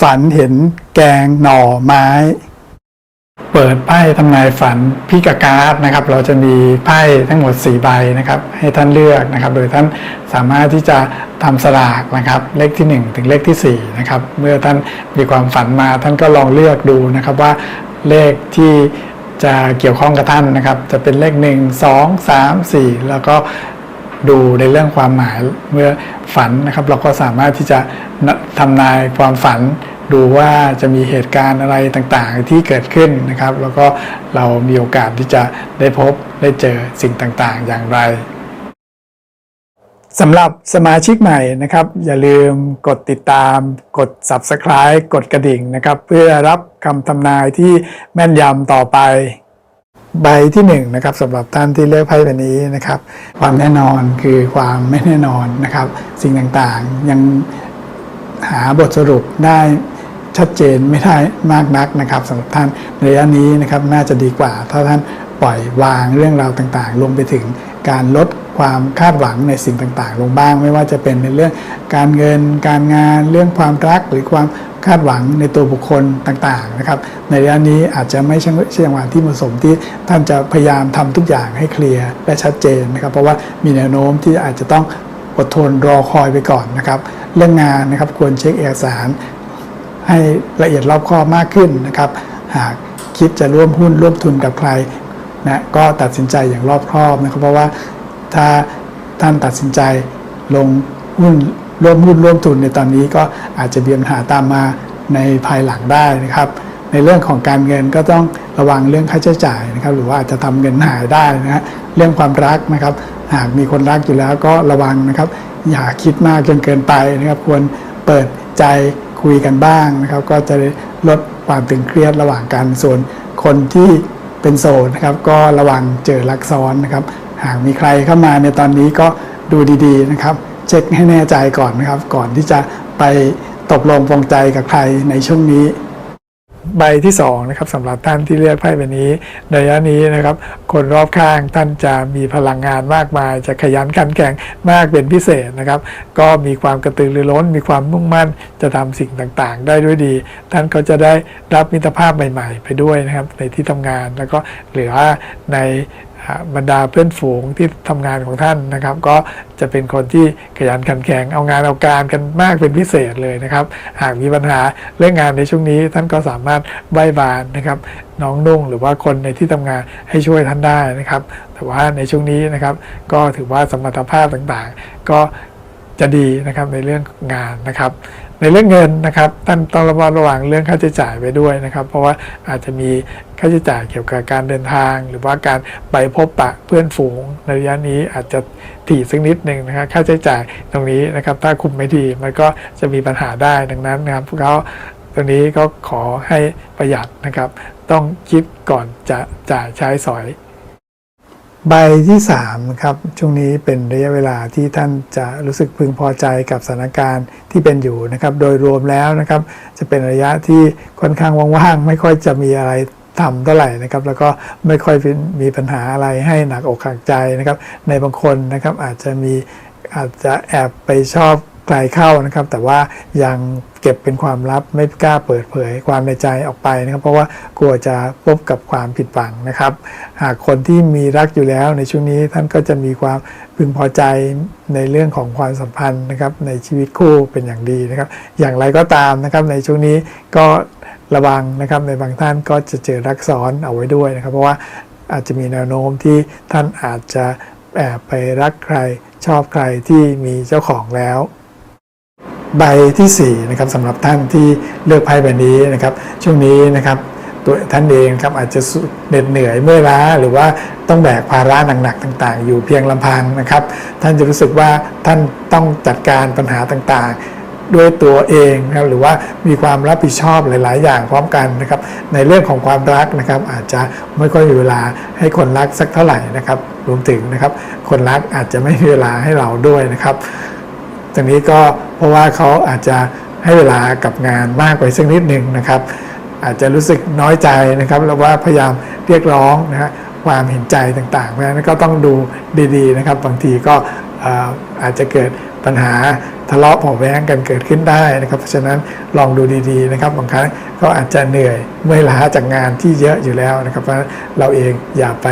ฝันเห็นแกงหน่อไม้ เปิดไพ่ทำนายฝันพิกาการ์ดนะครับ เราจะมีไพ่ทั้งหมด 4 ใบนะครับ ให้ท่านเลือกนะครับ โดยท่านสามารถที่จะทำสลากนะครับ เลขที่ 1 ถึงเลขที่ 4 นะครับ เมื่อท่านมีความฝันมาท่านก็ลองเลือกดูนะครับว่าเลขที่จะเกี่ยวข้องกับท่านนะครับ จะเป็นเลข 1 2 3 4 แล้วก็ดูในเรื่องความหมายเมื่อฝันนะครับ เราก็สามารถที่จะ ทำนายความฝันดูว่าจะมีเหตุการณ์อะไรต่างๆที่เกิดขึ้นนะครับ แล้วก็เรามีโอกาสที่จะได้พบได้เจอสิ่งต่างๆ อย่างไรสำหรับสมาชิกใหม่นะครับ อย่าลืมกดติดตาม กด Subscribe กดกระดิ่งนะครับ เพื่อรับคำทำนายที่แม่นยำต่อไป ใบที่1นงนะครับสำหรับท่านที่เลือกไพ่ใบนี้นะครับ ความแน่นอนคือความไม่แน่นอนนะครับ สิ่งต่างๆยัง หาบทสรุปได้ชัดเจนไม่ได้มากนักนะครับสำหรับท่านในระยะนี้นะครับน่าจะดีกว่า ถ้าท่านปล่อยวางเรื่องราวต่างๆ ลงไปถึงการลดความคาดหวังในสิ่งต่างๆ ลงบ้าง ไม่ว่าจะเป็นในเรื่องการเงิน การงาน เรื่องความรักหรือความคาดหวังในตัวบุคคลต่างๆนะครับ ในระยะนี้อาจจะไม่ใช่จังหวะที่เหมาะสมที่ท่านจะพยายามทำทุกอย่างให้เคลียร์และชัดเจนนะครับ เพราะว่ามีแนวโน้มที่อาจจะต้องอดทนรอคอยไปก่อนนะครับ เรื่องงานนะครับ ควรเช็คเอกสาร ให้ละเอียดรอบคอบมากขึ้นนะครับ หากคิดจะร่วมหุ้นร่วมทุนกับใครนะก็ตัดสินใจอย่างรอบคอบนะครับ เพราะว่าถ้าท่านตัดสินใจลงหุ้นร่วมหุ้นร่วมทุนในตอนนี้ก็อาจจะมีปัญหาตามมาในภายหลังได้นะครับ ในเรื่องของการเงินก็ต้องระวังเรื่องค่าใช้จ่ายนะครับ หรือว่าอาจจะทำเงินหายได้นะฮะเรื่องความรักนะครับ หากมีคนรักอยู่แล้วก็ระวังนะครับ อย่าคิดมากจนเกินไปนะครับ ควรเปิดใจคุยกันบ้างนะครับ ก็จะลดความตึงเครียดระหว่างกันส่วนคนที่เป็นโสดนะครับ ก็ระวังเจอรักซ้อนนะครับ หากมีใครเข้ามาในตอนนี้ก็ดูดีๆนะครับ เช็คให้แน่ใจก่อนนะครับ ก่อนที่จะไปตกลงปรงใจกับใครในช่วงนี้ ใบที่2นะครับสำหรับท่านที่เลือกไพ่ใบนี้ ในระยะนี้นะครับ คนรอบข้างท่านจะมีพลังงานมากมาย จะขยันขันแข็งมากเป็นพิเศษนะครับ ก็มีความกระตือรือร้น มีความมุ่งมั่นจะทำสิ่งต่างๆ ได้ด้วยดี ท่านก็จะได้รับมิตรภาพใหม่ ๆ ไปด้วยนะครับในที่ทำงานแล้วก็หรือว่าใน บรรดาเพื่อนฝูงที่ทำงานของท่านนะครับ ก็จะเป็นคนที่ขยันขันแข็งเอางานเอาการกันมากเป็นพิเศษเลยนะครับ หากมีปัญหาเรื่องงานในช่วงนี้ท่านก็สามารถไหว้บานนะครับน้องนุ่งหรือว่าคนในที่ทำงานให้ช่วยท่านได้นะครับ แต่ว่าในช่วงนี้นะครับ ก็ถือว่าสมรรถภาพต่างๆ ก็จะดีนะครับในเรื่องงานนะครับ ในเรื่องเงินนะครับท่านต้องระมัดระวังเรื่องค่าใช้จ่ายไปด้วยนะครับ เพราะว่าอาจจะมีค่าใช้จ่ายเกี่ยวกับการเดินทาง หรือว่าการไปพบปะเพื่อนฝูงในระยะนี้อาจจะถี่สักนิดหนึ่งนะครับค่าใช้จ่ายตรงนี้นะครับถ้าคุมไม่ดีมันก็จะมีปัญหาได้ดังนั้นนะครับเขาตรงนี้ก็ขอให้ประหยัดนะครับ ต้องคิดก่อนจะจ่ายใช้สอย ใบที่3นะครับช่วงนี้เป็นระยะเวลาที่ท่านจะรู้สึกพึงพอใจกับสถานการณ์ที่เป็นอยู่นะครับ โดยรวมแล้วนะครับ จะเป็นระยะที่ค่อนข้างว่างๆไม่ค่อยจะมีอะไรทำเท่าไหร่นะครับ แล้วก็ไม่ค่อยมีปัญหาอะไรให้หนักอกหักใจนะครับ ในบางคนนะครับอาจจะมีอาจจะแอบไปชอบ ไกลเข้านะครับ แต่ว่ายังเก็บเป็นความลับไม่กล้าเปิดเผยความในใจออกไปนะครับ เพราะว่ากลัวจะพบกับความผิดหวังนะครับ หากคนที่มีรักอยู่แล้วในช่วงนี้ท่านก็จะมีความพึงพอใจในเรื่องของความสัมพันธ์นะครับ ในชีวิตคู่เป็นอย่างดีนะครับ อย่างไรก็ตามนะครับ ในช่วงนี้ก็ระวังนะครับในบางท่านก็จะเจอรักซ้อนเอาไว้ด้วยนะครับ เพราะว่าอาจจะมีแนวโน้มที่ท่านอาจจะแอบไปรักใครชอบใครที่มีเจ้าของแล้ว ใบที่4นะครับสำหรับท่านที่เลือกไพ่ใบนี้นะครับ ช่วงนี้นะครับตัวท่านเองครับอาจจะเหน็ดเหนื่อยเมื่อยล้า หรือว่าต้องแบกภาระหนักๆต่างๆ อยู่เพียงลำพังนะครับ ท่านจะรู้สึกว่าท่านต้องจัดการปัญหาต่างๆ ด้วยตัวเองนะครับหรือว่ามีความรับผิดชอบหลาย ๆ อย่างพร้อมกันนะครับ ในเรื่องของความรักนะครับ อาจจะไม่ค่อยมีเวลาให้คนรักสักเท่าไหร่นะครับ รวมถึงนะครับ คนรักอาจจะไม่มีเวลาให้เราด้วยนะครับ ตรงนี้ก็เพราะว่าเขาอาจจะให้เวลากับงานมากไปสักนิดหนึ่งนะครับ อาจจะรู้สึกน้อยใจนะครับแล้วว่าพยายามเรียกร้องนะฮะความเห็นใจต่างๆเพราะฉะนั้นก็ต้องดูดีๆนะครับ บางทีก็อาจจะเกิดปัญหาทะเลาะเบแว้งกันเกิดขึ้นได้นะครับ เพราะฉะนั้นลองดูดีๆนะครับบางครั้งเขาอาจจะเหนื่อยเมื่อยล้าจากงานที่เยอะอยู่แล้วนะครับ เพราะเราเองอย่าไป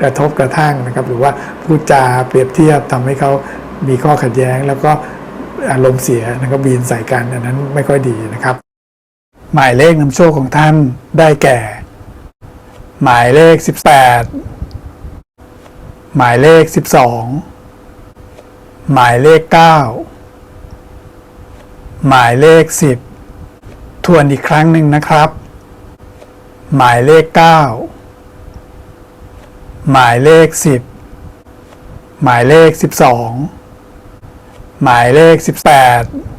กระทบกระทั่งนะครับ หรือว่าพูดจาเปรียบเทียบทำให้เขามีข้อขัดแย้งแล้วก็ อารมณ์เสียนะครับบีนใส่กันอันนั้นไม่ค่อยดีนะครับ หมายเลขนำโชคของท่านได้แก่ หมายเลข 18 หมายเลข 12 หมายเลข 9 หมายเลข 10 ทวนอีกครั้งหนึ่งนะครับ หมายเลข 9 หมายเลข 10 หมายเลข 12 หมายเลข 18